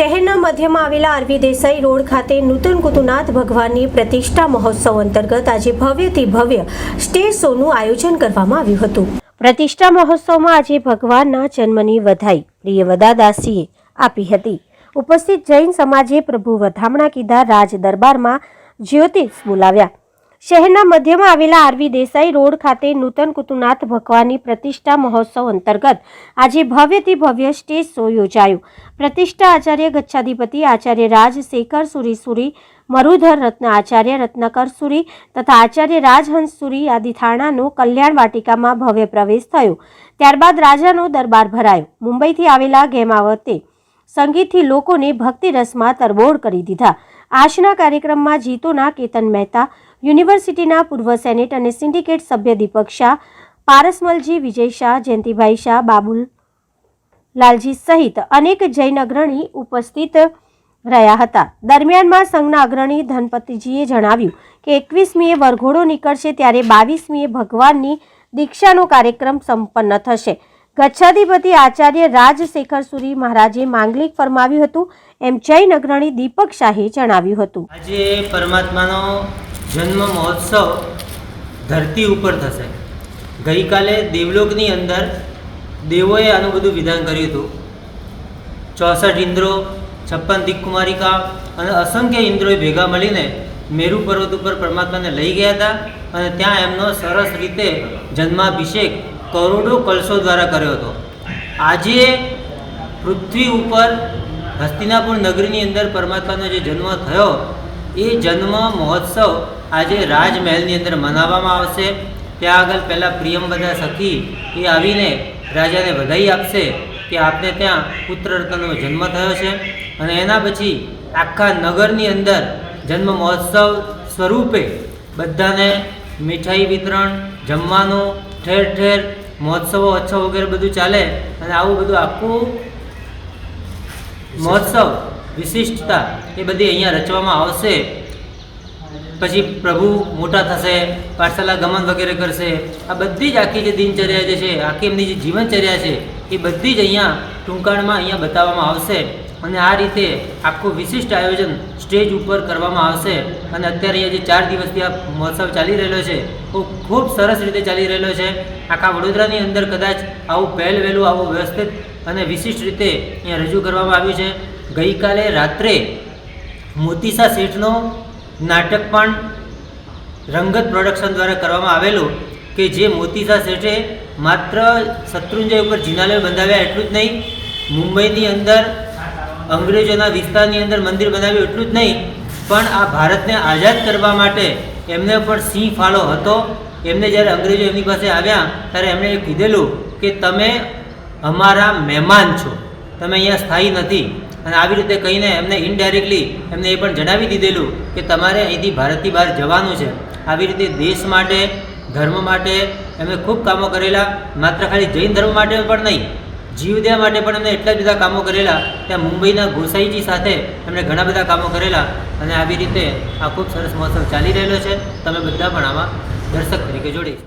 શહેરના મધ્યમાં આવેલા આરવી દેસાઈ રોડ ખાતે નૂતન કુતુનાથ ભગવાનની પ્રતિષ્ઠા મહોત્સવ અંતર્ગત આજે ભવ્યથી ભવ્ય સ્ટેજ શોનું આયોજન કરવામાં આવ્યું હતું. પ્રતિષ્ઠા મહોત્સવમાં આજે ભગવાનના જન્મની વધાઈ પ્રિયવદાદાસીએ આપી હતી. ઉપસ્થિત જૈન સમાજે પ્રભુ વધામણા કીધા રાજ દરબારમાં જ્યોતિષ બોલાવ્યા. શહેરના મધ્યમાં આવેલા આરવી દેસાઈ રોડ ખાતે નૂતન કુતુનાથ ભગવાનની પ્રતિષ્ઠા મહોત્સવ અંતર્ગત આજે ભવ્યથી ભવ્ય સ્ટેજ શો યોજાયો. પ્રતિષ્ઠા આચાર્ય ગચ્છાધિપતિ આચાર્ય રાજ શેખર સુરી સુરી મરુધર રત્ન આચાર્ય રત્નકર સુરી તથા આચાર્ય રાજહંસ સુરી આદિ થાણાનો કલ્યાણ વાટિકામાં ભવ્ય પ્રવેશ થયો. ત્યારબાદ રાજાનો દરબાર ભરાયો. મુંબઈથી આવેલા ગેમાવતે સંગીતથી લોકોને ભક્તિરસમાં તરબોળ કરી દીધા. આજના કાર્યક્રમમાં જીતોના કેતન મહેતા યુનિવર્સિટીના પૂર્વ સેનેટ અને સિન્ડિકેટ સભ્ય દીપક શાહ પારસમલજી વિજય શાહ, જયંતિભાઈ શાહ, બાબુલ લાલજી સહિત અનેક જૈન અગ્રણી ઉપસ્થિત રહ્યા હતા. દરમિયાનમાં સંઘના અગ્રણી ધનપતિજીએ જણાવ્યું કે એકવીસમીએ વરઘોડો નીકળશે ત્યારે બાવીસમીએ ભગવાનની દીક્ષાનો કાર્યક્રમ સંપન્ન થશે. ગચ્છાધિપતિ આચાર્ય રાજશેખર સુરી મહારાજે માંગલિક ફરમાવ્યું હતું, એમ જૈન અગ્રણી દીપક શાહે જણાવ્યું હતું. આજે પરમાત્માનો જન્મ મહોત્સવ ધરતી ઉપર થશે. ગઈકાલે દેવલોકની અંદર દેવોએ આનું બધું વિધાન કર્યું હતું. ચોસઠ ઇન્દ્રો, છપ્પન દિક્કુમારિકા અને અસંખ્ય ઇન્દ્રોએ ભેગા મળીને મેરુ પર્વત ઉપર પરમાત્માને લઈ ગયા હતા અને ત્યાં એમનો સરસ રીતે જન્માભિષેક કરોડો કલશો દ્વારા કર્યો હતો. આજે પૃથ્વી ઉપર હસ્તિનાપુર નગરીની અંદર પરમાત્માનો જે જન્મ થયો, એ જન્મ મહોત્સવ આજે રાજમહેલની અંદર મનાવવામાં આવશે. ત્યાં આગળ પહેલાં પ્રિયમ બધા સખી એ આવીને રાજાને વધાઈ આપશે કે આપને ત્યાં પુત્ર રત્નનો જન્મ થયો છે. અને એના પછી આખા નગરની અંદર જન્મ મહોત્સવ સ્વરૂપે બધાને મીઠાઈ વિતરણ, જમવાનું, ઠેર ઠેર મહોત્સવો અચ્છો વગેરે બધું ચાલે. અને આવું બધું આખું મહોત્સવ, વિશિષ્ટતા એ બધી અહીંયા રચવામાં આવશે. પછી પ્રભુ મોટા થશે પાઠશાલા ગમન વગેરે કરશે. આ બધી જ આખી જે દિનચર્યા જે છે, આખી એમની જે જીવનચર્યા છે, એ બધી જ અહીંયા ટૂંકાણમાં અહીંયા બતાવવામાં આવશે. અને આ રીતે આખું વિશિષ્ટ આયોજન સ્ટેજ ઉપર કરવામાં આવશે. અને અત્યારે અહીંયા જે ચાર દિવસથી આ મહોત્સવ ચાલી રહેલો છે એ ખૂબ સરસ રીતે ચાલી રહેલો છે. આખા વડોદરાની અંદર કદાચ આવું પહેલ વહેલું, આવું વ્યવસ્થિત અને વિશિષ્ટ રીતે અહીંયા રજૂ કરવામાં આવ્યું છે. ગઈકાલે રાત્રે મોતીસા શેઠનો નાટક પણ રંગત પ્રોડક્શન દ્વારા કરવામાં આવેલું કે જે મોતીસા શેઠે માત્ર શત્રુંજય ઉપર જિનાલય બંધાવ્યા એટલું જ નહીં, મુંબઈની અંદર, અંગ્રેજોના વિસ્તારની અંદર મંદિર બનાવ્યું એટલું જ નહીં, પણ આ ભારતને આઝાદ કરવા માટે એમને પણ સિંહ ફાળો હતો. એમને જ્યારે અંગ્રેજો એમની પાસે આવ્યા, ત્યારે એમણે એ કીધેલું કે તમે અમારા મહેમાન છો, તમે અહીંયા સ્થાયી નથી. અને આવી રીતે કહીને એમને ઇનડાયરેક્ટલી એમને એ પણ જણાવી દીધેલું કે તમારે અહીંથી ભારતથી બહાર જવાનું છે. આવી રીતે દેશ માટે, ધર્મ માટે એમણે ખૂબ કામો કરેલા, માત્ર ખાલી જૈન ધર્મ માટે પણ નહીં, જીવદયા માટે પણ એમણે એટલા જ બધા કામો કરેલા, ત્યાં મુંબઈના ગોસાઈજી સાથે એમણે ઘણા બધા કામો કરેલા અને આવી રીતે આ ખૂબ સરસ મહોત્સવ ચાલી રહેલો છે. તમે બધા પણ આમાં દર્શક તરીકે જોડી